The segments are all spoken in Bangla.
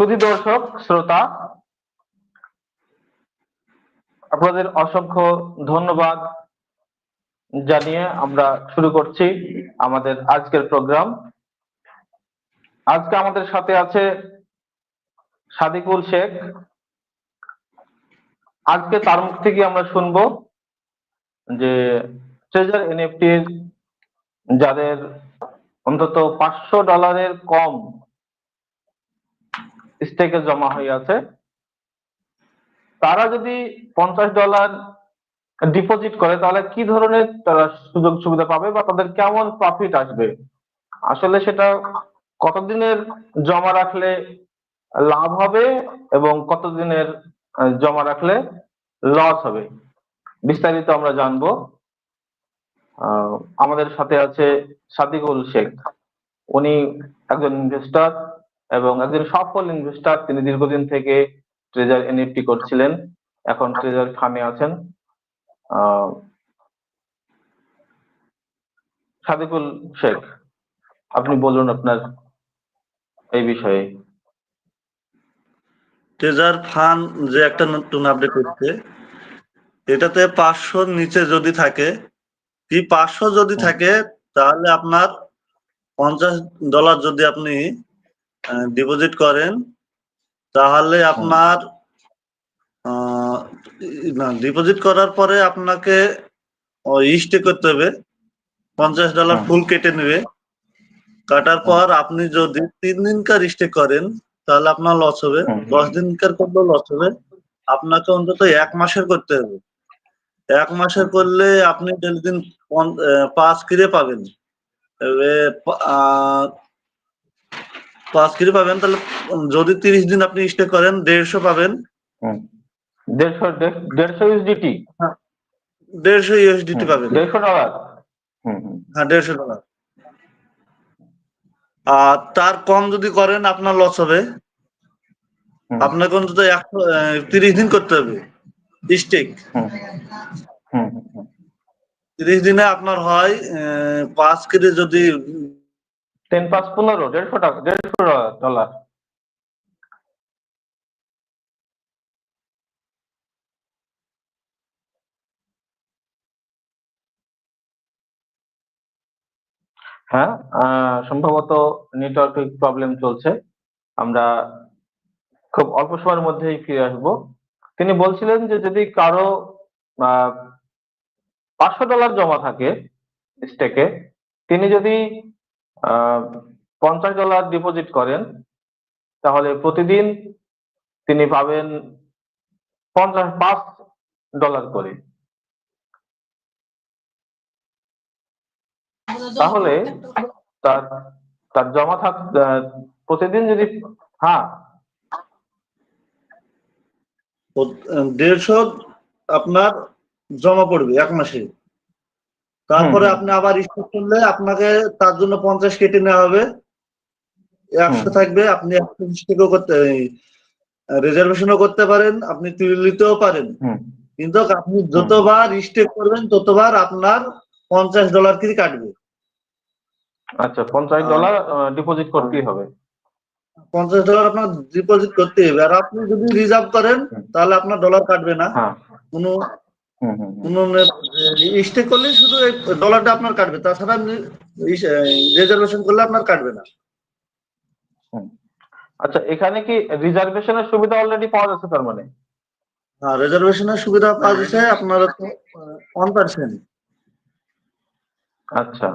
সুধী দর্শক, শ্রোতা, আপনাদের অসংখ্য ধন্যবাদ জানিয়ে আমরা শুরু করছি আমাদের আজকের প্রোগ্রাম। আজকে আমাদের সাথে আছে সাদিকুল শেখ। আজকে তার মুখ থেকে আমরা শুনব যে ট্রেজার এনএফটির যাদের অন্তত পাঁচশো ডলারের কম স্টেকে জমা হয়ে আছে তারা যদি পঞ্চাশ ডলার ডিপোজিট করে, তাহলে কি ধরনের তারা সুযোগ সুবিধা পাবে বা তাদের কেমন প্রফিট আসবে? আসলে সেটা কতদিনের জমা রাখলে লাভ হবে এবং কতদিনের জমা রাখলে লস হবে? বিস্তারিত আমরা জানব। আমাদের সাথে আছে সাদিকুল শেখ। উনি একজন ইনভেস্টর এবং একজন সফল ইনভেস্টর তিনি দীর্ঘদিন থেকে ট্রেজার এনএফটি করছিলেন। এখন ট্রেজার ফানে আছেন। সাদিকুল শেখ আপনি বলুন আপনার এই বিষয়ে। ট্রেজার ফান্ড যে একটা নতুন আপডেট হচ্ছে এটাতে পাঁচশোর নিচে যদি থাকে কি পাঁচশো যদি থাকে তাহলে আপনার পঞ্চাশ ডলার যদি আপনি ডিপোজিট করেন তাহলে আপনার ডিপোজিট করার পরে আপনাকে স্টে করতে হবে পঞ্চাশ ডলার ফুল কেটে নেবে। কাটার পর আপনি যদি তিন দিনকার স্টে করেন তাহলে আপনার লস হবে। হুম। দশ দিনকার করলেও লস হবে। আপনাকে অন্তত এক মাসের করতে হবে। এক মাসের করলে আপনি দিন পাঁচ কিরে পাবেন পাঁচ কিরে পাবেন তাহলে যদি তিরিশ দিন আপনি স্টে করেন দেড়শো পাবেন। দেড়শো দেড়- দেড়শো ইউএসডিটি দেড়শো ইউএসডিটি পাবেন। দেড়শো ডলার হ্যাঁ দেড়শো ডলার আর তার কম যদি করেন আপনার লস হবে। আপনাকে অন্তত একশো তিরিশ দিন করতে হবে। স্টেক। তিরিশ দিনে আপনার হয় পাঁচ কেজি যদি টেন পাঁচ পনেরো, দেড়শো টাকা, দেড়শো ডলার হ্যাঁ সম্ভবত নেটওয়ার্ক প্রবলেম চলছে। আমরা খুব অল্প সময়ের মধ্যেই ফিরে আসব। তিনি বলছিলেন যে যদি কারও পাঁচশো ডলার জমা থাকে স্টেকে তিনি যদি পঞ্চাশ ডলার ডিপোজিট করেন, তাহলে প্রতিদিন তিনি পাবেন পঞ্চাশ, পাঁচ ডলার করে। তাহলে তার তার জমা থাক প্রতিদিন যদি হ্যাঁ। দেড়শো আপনার জমা পড়বে এক মাসে। তারপরে আপনি আবার স্টেক করলে আপনাকে তার জন্য পঞ্চাশ কেটে নেওয়া হবে। একশো থাকবে আপনি একশো করতে রিজার্ভেশনও করতে পারেন আপনি তুলিতেও পারেন। কিন্তু আপনি যতবার স্টেক করবেন ততবার আপনার পঞ্চাশ ডলার করে কাটবে। আচ্ছা পঞ্চাশ ডলার ডিপোজিট করতেই হবে। পঞ্চাশ ডলার আপনার ডিপোজিট করতে হবে। আর আপনি যদি রিজার্ভ করেন তাহলে আপনার ডলার কাটবে না। হ্যাঁ। কোনো হুম হুম হুম। স্টে করলে শুধু ডলারটা আপনার কাটবে তাছাড়া রিজার্ভেশন করলে আপনার কাটবে না। আচ্ছা এখানে কি রিজার্ভেশনের সুবিধা অলরেডি পাওয়া যাচ্ছে তার মানে? আর রিজার্ভেশনের সুবিধা পাওয়া যাচ্ছে আপনার ওয়ান পার্সেন্ট আচ্ছা।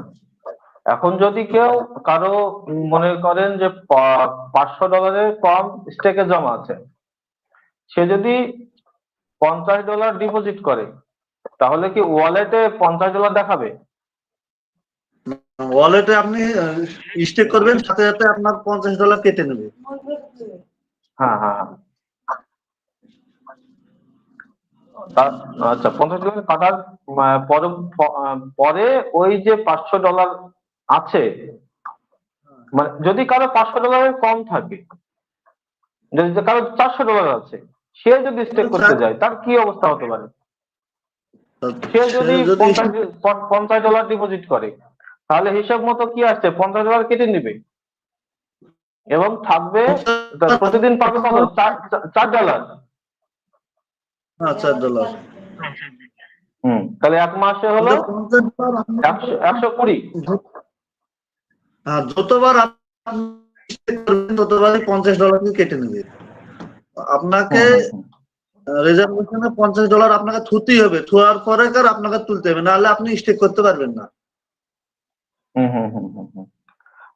এখন যদি কেউ কারও মনে করেন যে পাঁচশো ডলারের কম স্টেকে জমা আছে সে যদি পঞ্চাশ ডলার ডিপোজিট করে তাহলে কি ওয়ালেটে পঞ্চাশ ডলার দেখাবে ওয়ালেটে আপনি স্টে করবেন সাথে সাথে আপনার পঞ্চাশ ডলার কেটে নেবে হ্যাঁ হ্যাঁ হ্যাঁ। আচ্ছা পঞ্চাশ ডলার কাটার পরে ওই যে পাঁচশো ডলার আছে মানে যদি কারও পাঁচশো ডলারের কম থাকে যদি কারও চারশো ডলার আছে সে যদি স্টেক করতে যায় তার কি অবস্থা হতে পারে? সে যদি পঞ্চাশ ডলার ডিপোজিট করে তাহলে হিসাব মতো কি আসছে? পঞ্চাশ ডলার কেটে নিবে। এবং থাকবে প্রতিদিন পাবে কত? চার চার- চার ডলার হ্যাঁ চার ডলার হুম তাহলে এক মাসে হলো ডলার একশো কুড়ি। হ্যাঁ যতবার আপনি ততবারই পঞ্চাশ ডলার কেটে নেবে। আপনাকে রিজার্ভেশনে পঞ্চাশ ডলার আপনাকে থুতেই হবে। থুয়ার পরে কার আপনাকে তুলতে হবে নাহলে আপনি স্টেক করতে পারবেন না।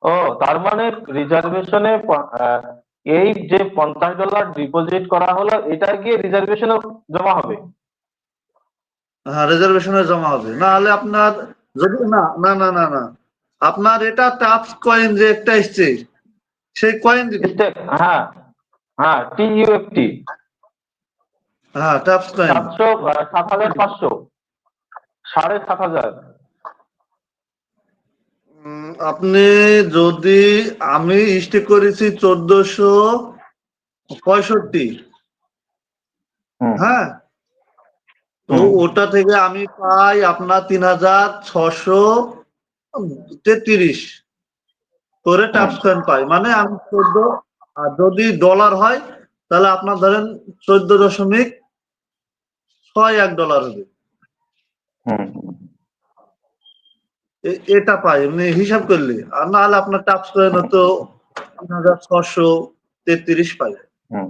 ও তার মানে রিজার্ভেশনে এই যে পঞ্চাশ ডলার ডিপোজিট করা হলো এটা গিয়ে রিজার্ভেশনে জমা হবে? হ্যাঁ রিজার্ভেশনে জমা হবে। না হলে আপনার যদি না না না না না। আপনার এটা টাপস কয়েন যে একটা এসছে সেই কয়েন দিবে হ্যাঁ। হ্যাঁ টি ইউএফটি হ্যাঁ টাপস কয়েন সাতশো সাত হাজার পাঁচশো। সাড়ে সাত হাজার। আপনি যদি আমি স্টেক করেছি চোদ্দশো পঁয়ষট্টি। হ্যাঁ? তো ওটা থেকে আমি পাই আপনার তিন হাজার ছশো তেত্রিশ। করে টাপস কয়েন পাই। মানে আমি চোদ্দ আর যদি ডলার হয় তাহলে আপনার ধরেন চোদ্দ দশমিক ছয় এক ডলার হবে। এটা পাই এমনি হিসাব করলে। আর না হলে আপনার কয়েন হতো তিন হাজার ছশো তেত্রিশ পাই। হুম।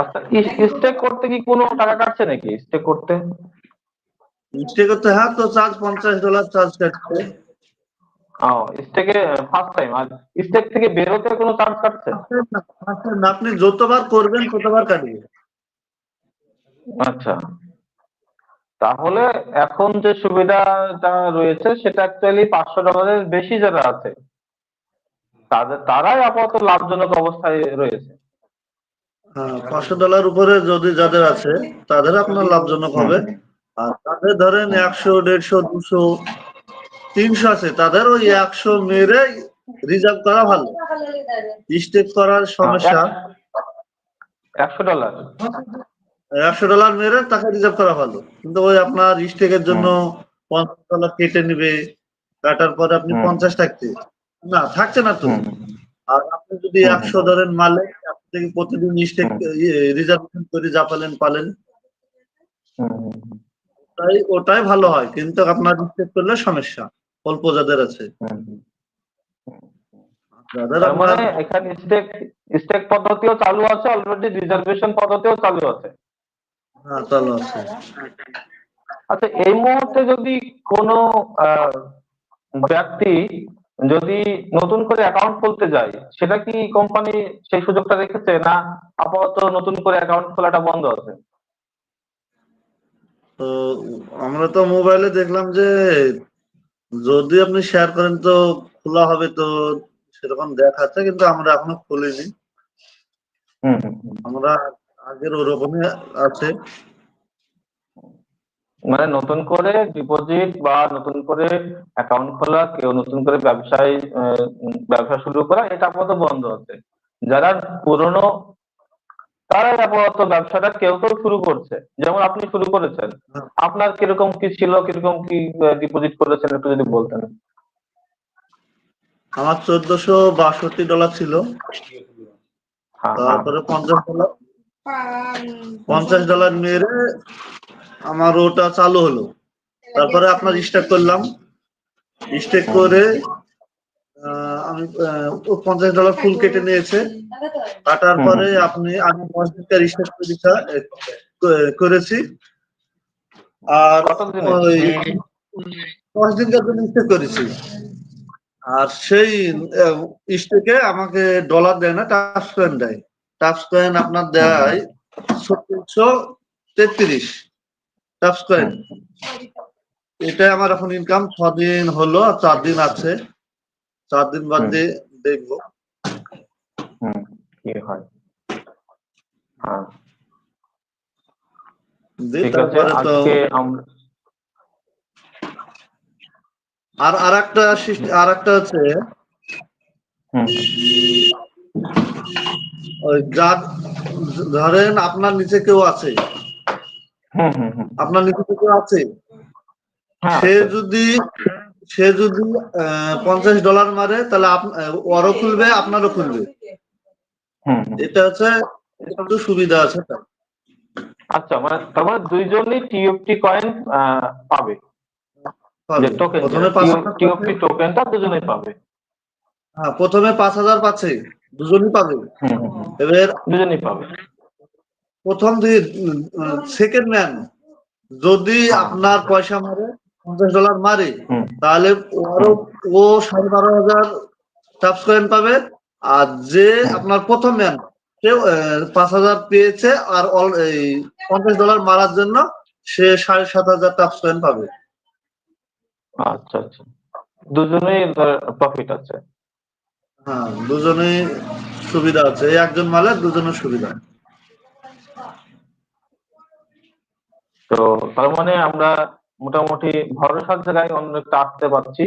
আচ্ছা স্টেক করতে কি কোনো টাকা কাটছে নাকি? স্টেক করতে? স্টে করতে হ্যাঁ তো চার্জ পঞ্চাশ ডলার চার্জ কাটছে। ও স্টেকে ফার্স্ট টাইম আর স্টেক থেকে বেরোতে কোনো চার্জ কাটছে? না, আপনি যতবার করবেন ততবার কাটবে আচ্ছা। তাহলে এখন যে সুবিধাটা রয়েছে সেটা অ্যাকচুয়ালি পাঁচশো ডলারের বেশি যারা আছে তাদের তারাই আপাতত লাভজনক অবস্থায় রয়েছে। হ্যাঁ পাঁচশো ডলার উপরে যদি যাদের আছে তাদের আপনার লাভজনক হবে। আর তাদের ধরেন একশো দেড়শো দুশো তিনশো আছে তাদের ওই একশো মেরে রিজার্ভ করা ভালো। স্টেক করার সমস্যা। একশো ডলার একশো ডলার মেরে তাকে রিজার্ভ করা ভালো। কিন্তু ওই আপনার স্টেকের জন্য পঞ্চাশ ডলার কেটে নিবে কাটার পরে আপনি পঞ্চাশ থাকতে। না থাকছে না তো। আর আপনি যদি একশো ধরেন মালে আপনি প্রতিদিন স্টেক রিজার্ভেশন করে যা পালেন পালেন। তাই ওটাই ভালো হয়। কিন্তু আপনার স্টেক করলে সমস্যা। অল্প যাদের আছে। হুম। যাদের তার মানে এখানে স্টেক স্টেক পদ্ধতিও চালু আছে অলরেডি রিজার্ভেশন পদ্ধতিও চালু আছে। হ্যাঁ চালু আছে। আচ্ছা এই মুহূর্তে যদি কোনো ব্যক্তি যদি নতুন করে অ্যাকাউন্ট খুলতে যায় সেটা কি কোম্পানি সেই সুযোগটা রেখেছে না আপাতত নতুন করে অ্যাকাউন্ট খোলাটা বন্ধ আছে? তো আমরা তো মোবাইলে দেখলাম যে যদি আপনি শেয়ার করেন তো খোলা হবে তো সেরকম দেখাচ্ছে কিন্তু আমরা এখনও খুলিনি। আমরা আগের ওরকমই আছে। মানে নতুন করে ডিপোজিট বা নতুন করে অ্যাকাউন্ট খোলা কেউ নতুন করে ব্যবসায় ব্যবসা শুরু করা এটা আপাতত বন্ধ আছে। যারা পুরনো তারাই আপাতত ব্যবসাটা কেউ কেউ শুরু করছে। যেমন আপনি শুরু করেছেন। হ্যাঁ। আপনার কীরকম কি ছিল কীরকম কি ডিপোজিট করেছেন একটু যদি বলতেন। আমার চোদ্দশো বাষট্টি ডলার ছিল। হ্যাঁ হ্যাঁ। তারপরে পঞ্চাশ ডলার পঞ্চাশ ডলার মেরে আমার ওটা চালু হলো। তারপরে আপনার স্টেক করলাম। স্টেক করে আমি পঞ্চাশ ডলার ফুল কেটে নিয়েছে। কাটার পরে আপনি আমি দশ দিনকার স্টেক পরীক্ষা করেছি। আর দশ দিনকার জন্য স্টেক করেছি। আর সেই স্টেকে আমাকে ডলার দেয় না টাচ কয়েন দেয়। টাচ কয়েন আপনার দেয় ছত্রিশশো তেত্রিশ। টাচ কয়েন এটাই আমার এখন ইনকাম ছ দিন হলো আর চার দিন আছে। চার দিন বাদ দিয়ে দেখব। কি হয়? হ্যাঁ। তারপরে তো আর আর একটা আর একটা হচ্ছে যার ধরেন আপনার নিচে কেউ আছে। আপনার নিচে কেউ আছে। হ্যাঁ সে যদি সে যদি পঞ্চাশ ডলার মারে তাহলে ওরও খুলবে আপনারও খুলবে। এটা হচ্ছে একটু সুবিধা আছে। আচ্ছা মানে তার মানে দুইজনই টিএফটি কয়েন পাবে। টোকেন টিএফটি টোকেনটা দুজনেই পাবে হ্যাঁ প্রথমে পাঁচ হাজার পাচ্ছে দুজনই পাবে। এবার দুজনেই পাবে প্রথম দুই সেকেন্ড ম্যান যদি হ্যাঁ। আপনার পয়সা মারে পঞ্চাশ ডলার মারে তাহলে ওরও ও সাড়ে বারো হাজার কয়েন পাবে। আর যে আপনার প্রথম ম্যান সে পাঁচ হাজার পেয়েছে আর এই পঞ্চাশ ডলার মারার জন্য সে সাড়ে সাত হাজার কয়েন পাবে। আচ্ছা আচ্ছা। দুজনেই প্রফিট আছে। হ্যাঁ দুজনেই সুবিধা আছে। একজন মালে দুজনের সুবিধা। তো তার মানে আমরা মোটামুটি ভরসার জায়গায় অন্য একটা আসতে পারছি।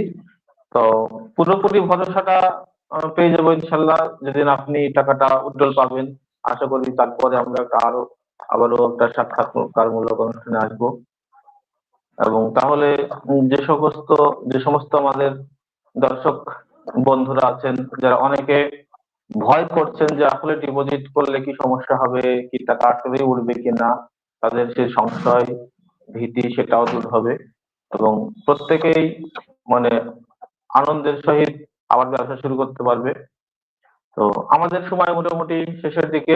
তো পুরোপুরি ভরসাটা পেয়ে যাব ইনশাল্লাহ যেদিন আপনি টাকাটা উজ্জ্বল পাবেন। আশা করি তারপরে আমরা একটা আরও, আবারও একটা সাক্ষাৎকারমূলক অনুষ্ঠানে আসব। এবং তাহলে যে সমস্ত যে সমস্ত আমাদের দর্শক বন্ধুরা আছেন, যারা অনেকে ভয় করছেন যে আসলে ডিপোজিট করলে কি সমস্যা হবে, কি টাকা আসলেই উঠবে কিনা, তাদের সেই সংশয় ভীতি সেটাও দূর হবে এবং প্রত্যেকেই মানে আনন্দের সহিত আবার ব্যবসা শুরু করতে পারবে। তো আমাদের সময় মোটামুটি শেষের দিকে।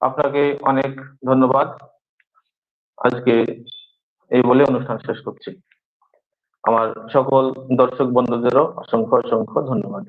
আপনাকে অনেক ধন্যবাদ। আজকে এই বলে অনুষ্ঠান শেষ করছি। আমার সকল দর্শক বন্ধুদেরও অসংখ্য অসংখ্য ধন্যবাদ।